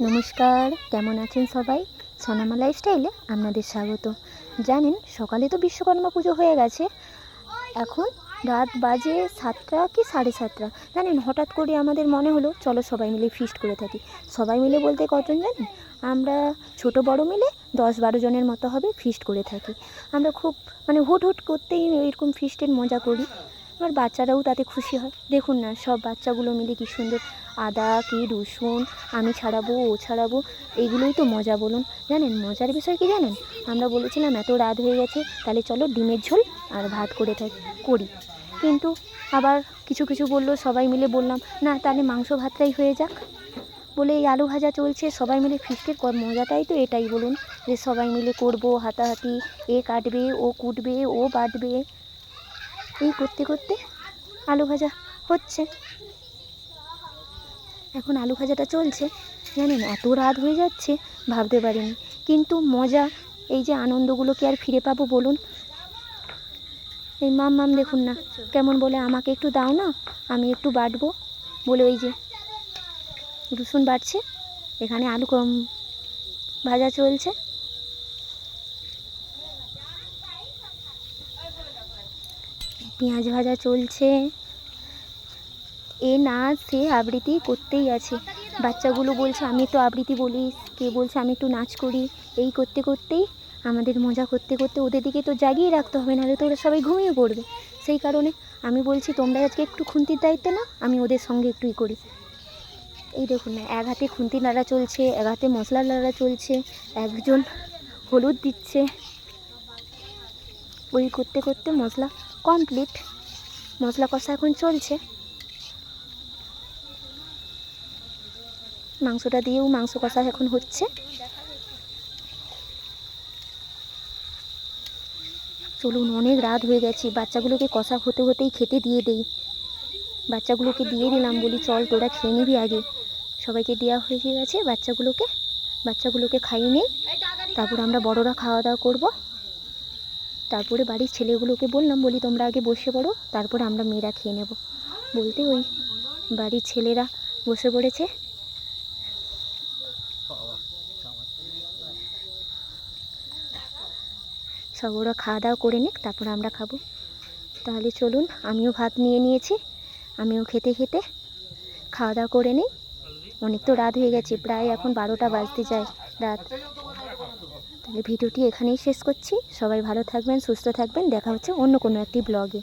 নমস্কার, কেমন আছেন সবাই? সোনামা লাইফস্টাইলে আপনাদের স্বাগত। জানেন, সকালে তো বিশ্বকর্মা পুজো হয়ে গেছে। এখন রাত বাজে সাতটা কি সাড়ে সাতটা? জানেন, হঠাৎ করে আমাদের মনে হলো, চলো সবাই মিলে ফিস্ট করে থাকি। সবাই মিলে বলতে কজন জানেন? আমরা ছোট বড় মিলে দশ বারো জনের মতো হবে ফিস্ট করে থাকি। আমরা খুব মানে হুট হুট করতেই এরকম ফিস্টের মজা করি। এবার বাচ্চারাও তাতে খুশি হয়। দেখুন না, সব বাচ্চাগুলো মিলে কি সুন্দর আদা, কি রসুন, আমি ছাড়াবো, ও ছাড়াবো, এগুলোই তো মজা বলুন। জানেন, মজার বিষয় কি জানেন? আমরা বলেছিলাম এত রাত হয়ে গেছে, তাহলে চলো ডিমের ঝোল আর ভাত করে থাকি, করি। কিন্তু আবার কিছু কিছু বলল, সবাই মিলে বললাম, না, তাহলে মাংস ভাতটাই হয়ে যাক। বলে, এই আলু ভাজা চলছে, সবাই মিলে ফিস্টের কর, মজাটাই তো এটাই বলুন যে সবাই মিলে করব হাতাহাতি, এ কাটবে, ও কুটবে, ও বাটবে। এই করতে করতে আলু ভাজা হচ্ছে। এখন আলু ভাজাটা চলছে। জানেন, এত রাত হয়ে যাচ্ছে, ভাবতে পারিনি। কিন্তু মজা, এই যে আনন্দগুলো কি আর ফিরে পাবো বলুন? এই মাম মাম দেখুন না, কেমন বলে, আমাকে একটু দাও না, আমি একটু বাটবো। বলে ওই যে রসুন বাটছে, এখানে আলু কম ভাজা চলছে। পেঁয়াজ ভাজা চলছে। এ না, সে আবৃত্তি করতেই আছে। বাচ্চাগুলো বলছে, আমি একটু আবৃত্তি বলি কে বলছে, আমি একটু নাচ করি। এই করতে করতেই আমাদের মজা করতে করতে ওদের দিকে তো জাগিয়ে রাখতে হবে, নাহলে তো ওরা সবাই ঘুমিয়ে পড়বে। সেই কারণে আমি বলছি, তোমরা আজকে একটু খুন্তির দায়িত্ব না আমি ওদের সঙ্গে একটুই করি। এই দেখুন না এক হাতে খুন্তি নাড়া চলছে, এক হাতে মশলা নাড়া চলছে, একজন হলুদ দিচ্ছে। ওই করতে করতে মশলা কমপ্লিট মশলা কষা এখন চলছে। মাংসটা দিয়েও মাংস কষা এখন হচ্ছে। চলুন, অনেক রাত হয়ে গেছে। বাচ্চাগুলোকে কষা হতে হতেই খেতে দিয়ে দেই। বাচ্চাগুলোকে দিয়ে দিলাম বলি, চল তোরা খেয়ে নিবি আগে। সবাইকে দেওয়া হয়ে গেছে বাচ্চাগুলোকে। বাচ্চাগুলোকে খাইয়ে নেই। তারপর আমরা বড়রা খাওয়া দাওয়া করব। তারপরে বাড়ির ছেলেগুলোকে বললাম, বলি, তোমরা আগে বসে পড়ো, তারপরে আমরা মেয়েরা খেয়ে নেব। বলতে ওই বাড়ির ছেলেরা বসে পড়েছে। সব ওরা খাওয়া দাওয়া করে নিক, তারপর আমরা খাব। তাহলে চলুন, আমিও ভাত নিয়ে নিয়েছি, আমিও খেতে খেতে খাওয়া দাওয়া করে নিই। অনেক তো রাত হয়ে গেছে, প্রায় এখন বারোটা বাজতে যায় রাত। ভিডিওটি এখানেই শেষ করছি। সবাই ভালো থাকবেন, সুস্থ থাকবেন। দেখা হচ্ছে অন্য কোনো একটি ব্লগে